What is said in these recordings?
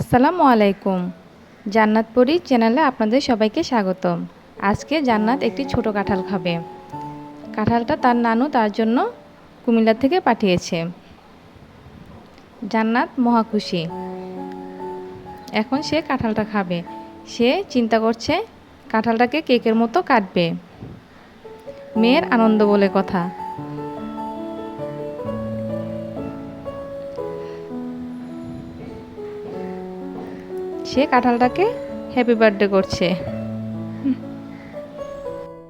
আসসালামু আলাইকুম। জান্নাতপুরি চ্যানেলে আপনাদের সবাইকে স্বাগতম। আজকে জান্নাত একটি ছোট কাঁঠাল খাবে। কাঁঠালটা তার নানু তার জন্য কুমিল্লা থেকে পাঠিয়েছে। জান্নাত মহাখুশি এখন সে কাঁঠালটা খাবে। সে চিন্তা করছে, কাঁঠালটাকে কেকের মতো কাটবে। মেয়ের আনন্দ বলে কথা। সে কাঁঠালটাকে হ্যাপি বার্থডে করছে।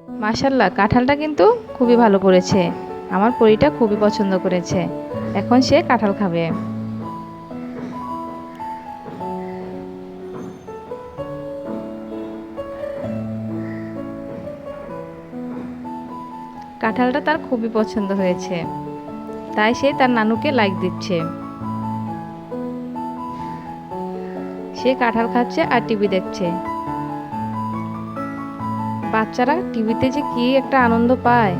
মাশাল্লাহ, কাঁঠালটা কিন্তু খুবই ভালো করেছে। আমার পরিটা খুবই পছন্দ করেছে। এখন সে কাঁঠাল খাবে। কাঁঠালটা তার খুবই পছন্দ হয়েছে। তাই সে তার নানুকে লাইক দিচ্ছে। সে কাঁঠাল খাচ্ছে আর টিভি দেখছে। বাচ্চারা টিভিতে যে কি একটা আনন্দ পায়।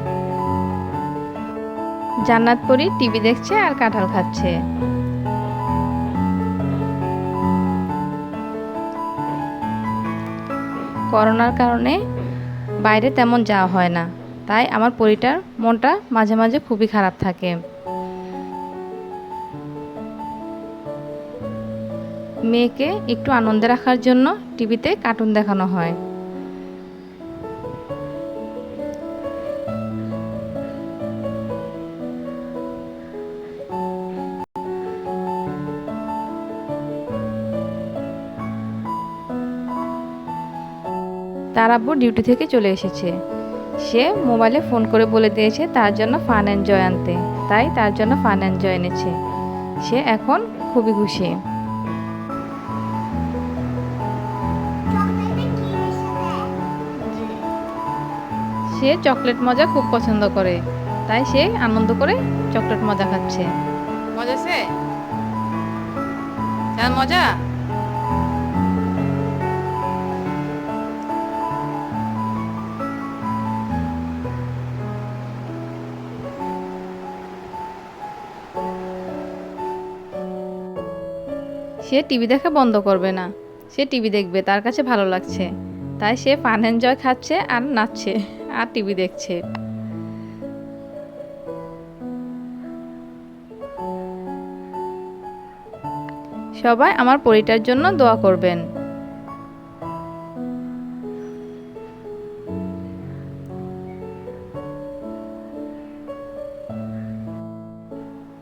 জান্নাত পরি টিভি দেখছে আর কাঁঠাল খাচ্ছে। করোনার কারণে বাইরে তেমন যাওয়া হয় না। তাই আমার পরিটার মনটা মাঝে মাঝে খুবই খারাপ থাকে। মেয়েকে একটু আনন্দে রাখার জন্য টিভিতে কার্টুন দেখানো হয়। তার আব্বু ডিউটি থেকে চলে এসেছে। সে মোবাইলে ফোন করে বলে দিয়েছে তার জন্য ফান এনজয় আনতে। তাই তার জন্য ফান এনজয় এনেছে। সে এখন খুবই খুশি। সে চকলেট মজা খুব পছন্দ করে। তাই সে আনন্দ করে চকলেট মজা খাচ্ছে। মজা সে? মজা? সে টিভি দেখা বন্ধ করবে না। সে টিভি দেখবে তার কাছে ভালো লাগছে। তাই সে ফান এনজয় খাচ্ছে আর নাচছে। আর টিভি দেখছে। সবাই আমার পরিটার জন্য দোয়া করবেন।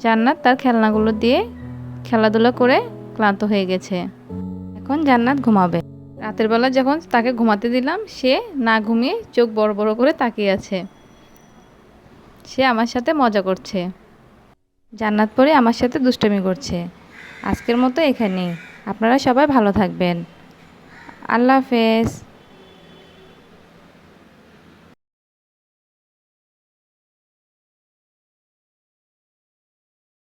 জান্নাত তার খেলনাগুলো দিয়ে খেলাধুলা করে ক্লান্ত হয়ে গেছে। এখন জান্নাত ঘুমাবে। রাতের বেলা যখন তাকে ঘুমাতে দিলাম, সে না ঘুমিয়ে চোখ বড় বড় করে তাকিয়ে আছে। সে আমার সাথে মজা করছে। জান্নাত পরে আমার সাথে দুষ্টমি করছে। আজকের মতো এখানেই। আপনারা সবাই ভালো থাকবেন। আল্লাহ হাফেজ।